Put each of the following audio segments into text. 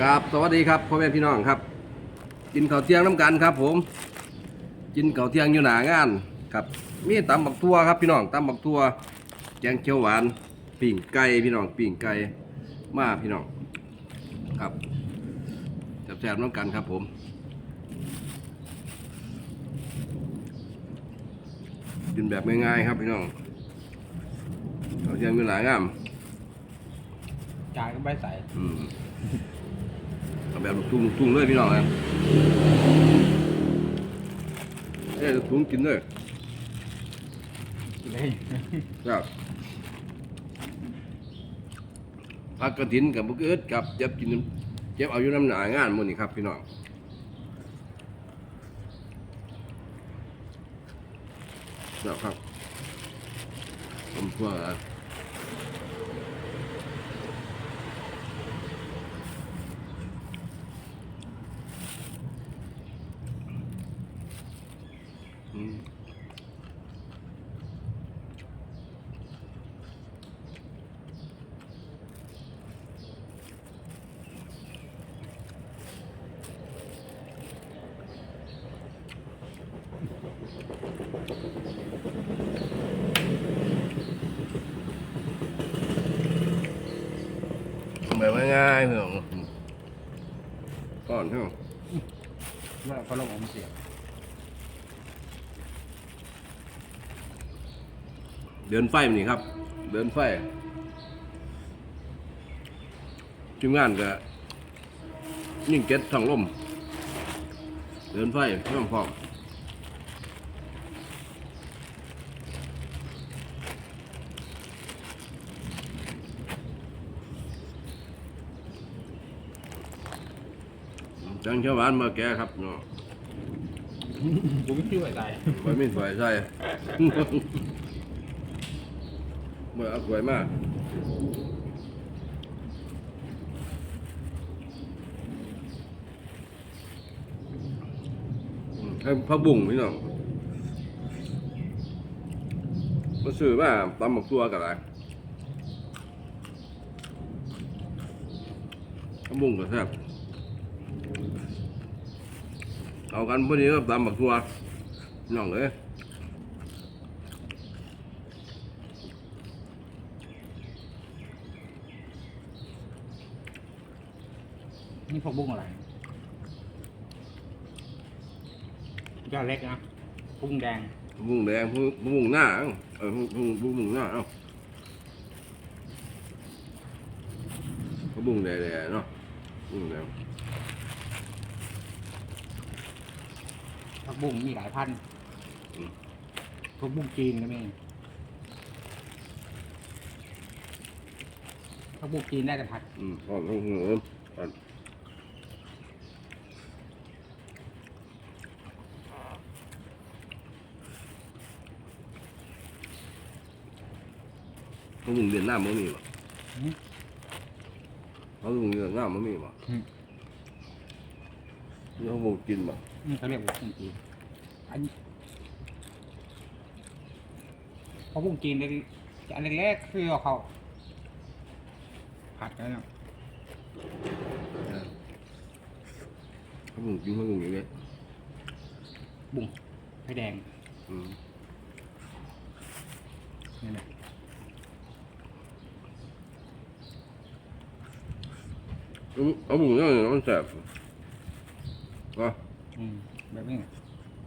ครับสวัสดีครับพ่อแม่พี่น้องครับ กินข้าวเที่ยงน้ำกันครับ ผม กินข้าวเที่ยงอยู่หนางานครับ มีตำบักทั่วครับพี่น้องตำบักทั่วแกงเขียวหวานปิ่งไก่พี่น้องปิ่งไก่มาพี่น้องครับแซ่บๆน้ำกันครับ ผมกินแบบง่ายๆครับพี่น้องข้าวเที่ยงอยู่หนางานจานก็ไม่ใส่อืม เอาแบบลูกทุ่งลูกทุ่งเลยพี่น้องนะเอ้ยลูกทุ่งกินเลยเลยครับพักกระถินกับบุกเอิดกับเจ็บกินเจ็บเอาอยู่น้ำหนางานมือนี้ครับพี่น้องครับครับผมเพื่อ ง่ายเพื่อนก่อนเพื่อนว่าเขาลงอมเสียบเดินไฟมันนี่ครับ เดินไฟทีมงานก็ยิ่งเก็ตทางลม เดินไฟพร้อมพร้อม จังเชาวบ้านมาแก่ครับเนาะกูไม่ช่วยใส่ไว้ไม่สวยใช่เมื่อเอาสวยมากอืมให้พระบุ้งพี่น้องมาซื้อมาตำหมกตัวกันอะไรพระบุ้งก็แซ่บ เอากันพอดีก็ตำหมกตัวพี่น้องเอ้ยนี่พวกบุ้งอะไรยอดเล็กนะบุ้งแดงมุงแดงมุงมุงหน้าเอ้าเออมุงมุงมุงหน้าเอ้าเขาบุงแดงๆเนาะบุงแดง ผักบุ้งมีหลายพันธุ์ผักบุ้งจีนก็มีผักบุ้งจีนได้แต่ผัด อืมหอมหอมหอมอ่อนเขาบุงเวียดนามมันมีป่ะอืม เขาบุงเวียดนามมันมีป่ะอืม นี่เขาบุงกินป่ะนี่เขาเรียกว่าผักบุ้งจีนอันนี้ผักบุ้งจีนเลยจะอันเล็กๆคือเอาเขาผัดกันเนาะเขาบุงกินเขาบุงอย่างเงี้ยบุ้งไฟแดงอืมนี่แหละเอาบุงเนี่ยมันแสบก็ อืมแบบนี้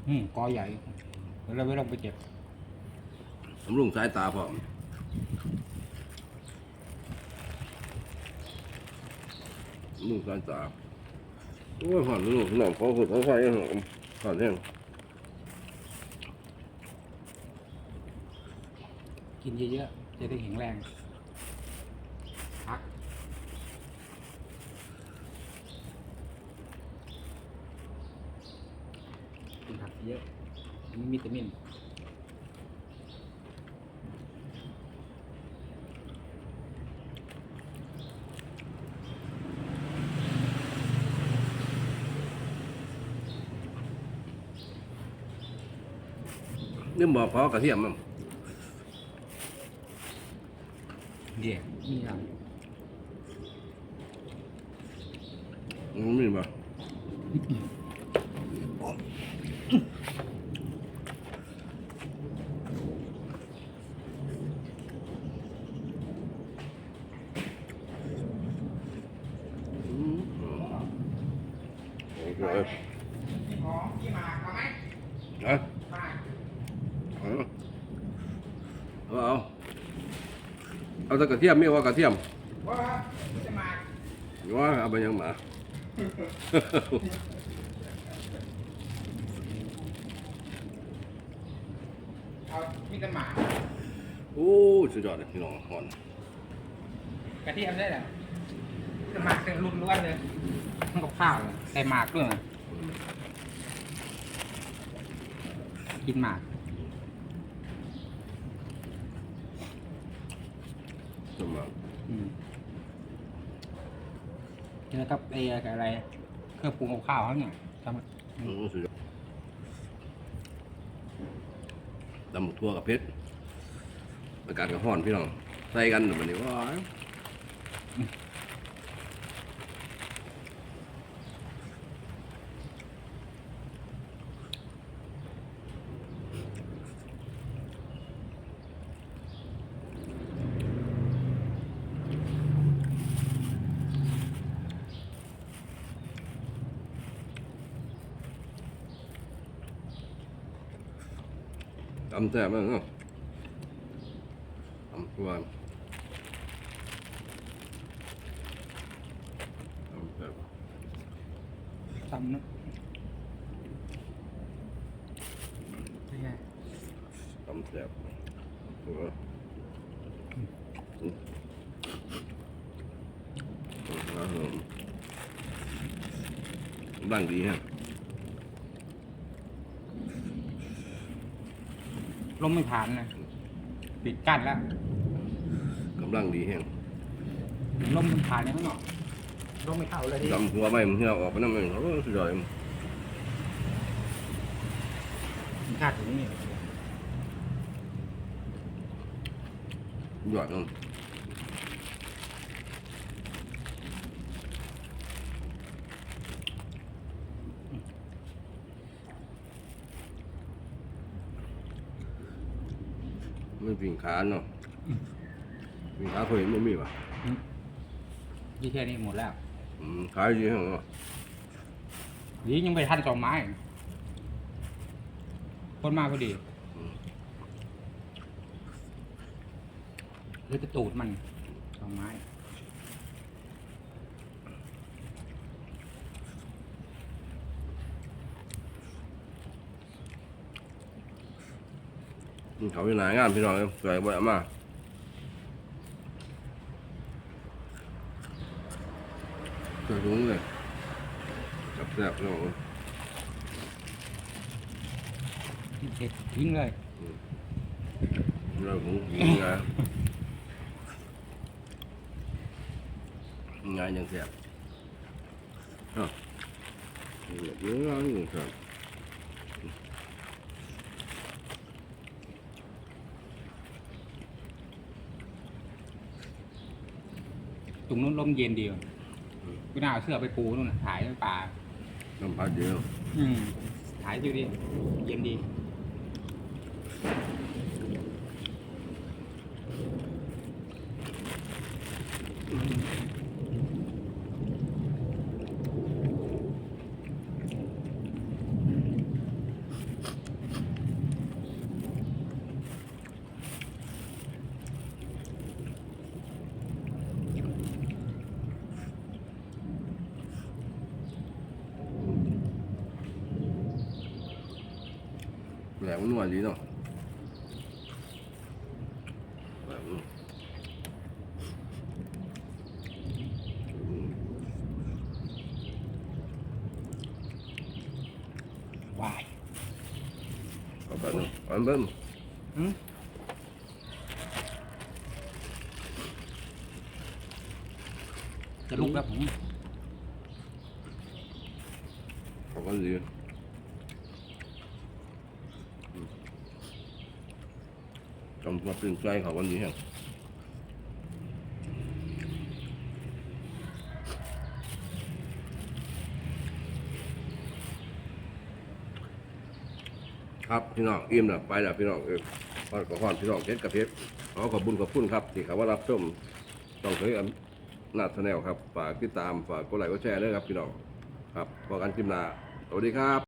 อืมกอใหญ่แล้วเราไม่ต้องไปเจ็บสำรุงสายตาพร้อมสำรุงสายตาโอ้ยผ่านสนุกสนองขอขุดเขอไฟหอมผ่านแห้งกินเยอะๆจะได้แข็งแรงพักกินผัก เยอะมีวิตามินนี่บอกขอกระเทียมมั้งเดี๋ยวมีอะไรมันมีป่ะอืมโอเคของที่มาเอาไหมเอามาเอาเอาเอาแต่กระเทียมไม่ว่ากระเทียมว่าจะมาว่าเอาไปยังหมาเอามีแต่หมาโอ้สุดยอดเลยพี่น้องหอนกระเทียมได้เหรอมีแต่หมากเป็นรุ่นล้วนเลย ทั้งกับข้าวเลยใส่หมากด้วยนะกินหมากสมองอืมเจอกับไอ้อะไรเครื่องปรุงกับข้าวเขาเนี่ยทำอืมสุดยอดตำบักทั่วกับเพชรอากาศกับห้อนพี่น้องใส่กันแบบนี้ว่า ตำแซ่บมากเนาะตำทั่วตำแซ่บตำนะนี่ไงตำแซ่บทั่วอืมครับผมบ้างดีฮะ ลมไม่ผ่านเลยปิดกั้นแล้วกำลังดีแห้งลมมันผ่านเลยข้างนอกลมไม่เข้าเลยดิดำหัวไม่มันเหี่ยวออกไปนั่นเองโอ้สุดยอดเลยมันคาดถึงนี่สุดยอดเนา วิ่งขาเนาะวิ่งขาเคยเห็นมันมีป่ะยี่แค่นี้หมดแล้วอืมขายดีแห้งเนาะดียังไปทันสองไม้ คนมาพอดีหรือจะตูดมันสองไม้ เขาอยู่ไหนงานพี่น้องสวยบ่อยมากสวยถุงเลยจับแซ่บเนาะเด็ดทิ้งเลยเรา cũng ngại ngại nhận thiệt à nhớ nói người thật รงนู้นลมเย็นดีว่ะกูน่าเอาเสื้อไปปูนู่นน่ะถ่ายในป่า làm phải điều อืมถ่ายอยู่ดิเย็นดี lẹ cũng ngoài gì đâu lẹ cũng วาย có bạn không bạn bên อืมจะลุกแล้วผม không có gì มาตื่นใจเขาวันนี้แห่งครับพี่น้องอิ่มแล้วไปแล้วพี่น้องเออพอดกัพอดพี่น้องเจ็ดกับเพชรขอขอบุญขอบคุณครับที่เขาว่ารับชมต้องเคยหน้าทแนลครับฝากติดตามฝากกดไลค์กดแชร์ด้วยครับพี่น้องครับพอกันจิมหนาสวัสดีครับ